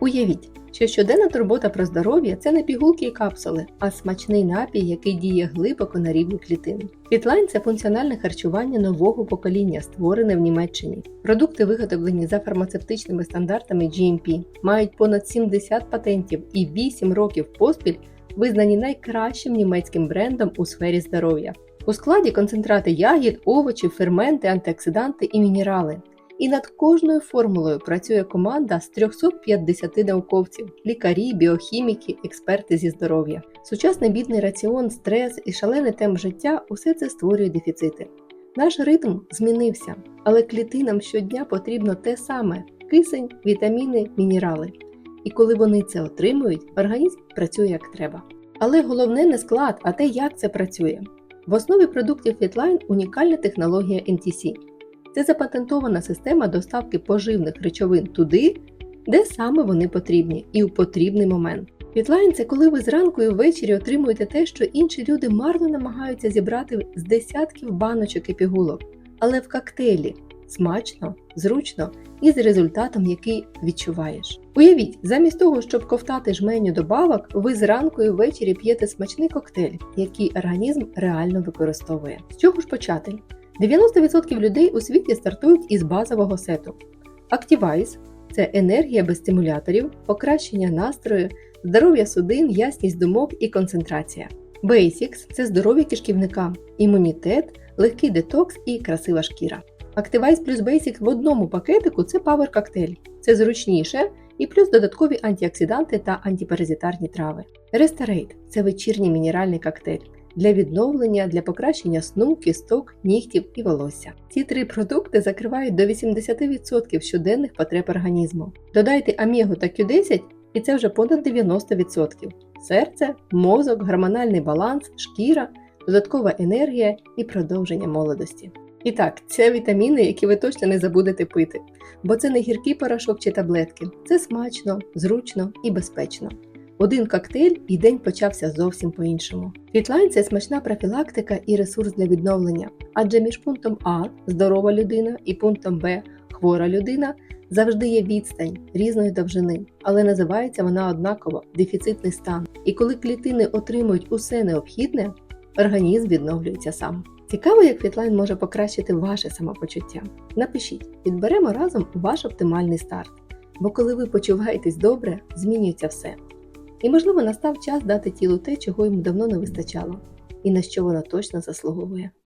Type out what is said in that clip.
Уявіть, що щоденна турбота про здоров'я це не пігулки і капсули, а смачний напій, який діє глибоко на рівні клітини. Фітлайн це функціональне харчування нового покоління, створене в Німеччині. Продукти, виготовлені за фармацевтичними стандартами GMP, мають понад 70 патентів і 8 років поспіль визнані найкращим німецьким брендом у сфері здоров'я. У складі концентрати ягід, овочів, ферменти, антиоксиданти і мінерали. І над кожною формулою працює команда з 350 науковців, лікарі, біохіміки, експерти зі здоров'я. Сучасний бідний раціон, стрес і шалений темп життя усе це створює дефіцити. Наш ритм змінився, але клітинам щодня потрібно те саме: кисень, вітаміни, мінерали. І коли вони це отримують, організм працює як треба. Але головне не склад, а те, як це працює. В основі продуктів Fitline унікальна технологія NTC. Це запатентована система доставки поживних речовин туди, де саме вони потрібні, і у потрібний момент. Фітлайн це коли ви зранку і ввечері отримуєте те, що інші люди марно намагаються зібрати з десятків баночок і пігулок, але в коктейлі смачно, зручно і з результатом, який відчуваєш. Уявіть, замість того, щоб ковтати жменю добавок, ви зранку і ввечері п'єте смачний коктейль, який організм реально використовує. З чого ж почати? 90% людей у світі стартують із базового сету. Activize – це енергія без стимуляторів, покращення настрою, здоров'я судин, ясність думок і концентрація. Basics – це здоров'я кишківника, імунітет, легкий детокс і красива шкіра. Activize плюс Basics в одному пакетику це Power коктейль. Це зручніше і плюс додаткові антиоксиданти та антипаразитарні трави. Restorate – це вечірній мінеральний коктейль для відновлення, для покращення сну, кісток, нігтів і волосся. Ці три продукти закривають до 80% щоденних потреб організму. Додайте амігу та Q10 і це вже понад 90%. Серце, мозок, гормональний баланс, шкіра, додаткова енергія і продовження молодості. І так, це вітаміни, які ви точно не забудете пити, бо це не гіркий порошок чи таблетки, це смачно, зручно і безпечно. Один коктейль і день почався зовсім по-іншому. Фітлайн це смачна профілактика і ресурс для відновлення, адже між пунктом А здорова людина і пунктом Б хвора людина завжди є відстань різної довжини, але називається вона однаково дефіцитний стан. І коли клітини отримують усе необхідне, організм відновлюється сам. Цікаво, як Фітлайн може покращити ваше самопочуття. Напишіть, підберемо разом ваш оптимальний старт. Бо коли ви почуваєтесь добре, змінюється все. І, можливо, настав час дати тілу те, чого йому давно не вистачало, і на що воно точно заслуговує.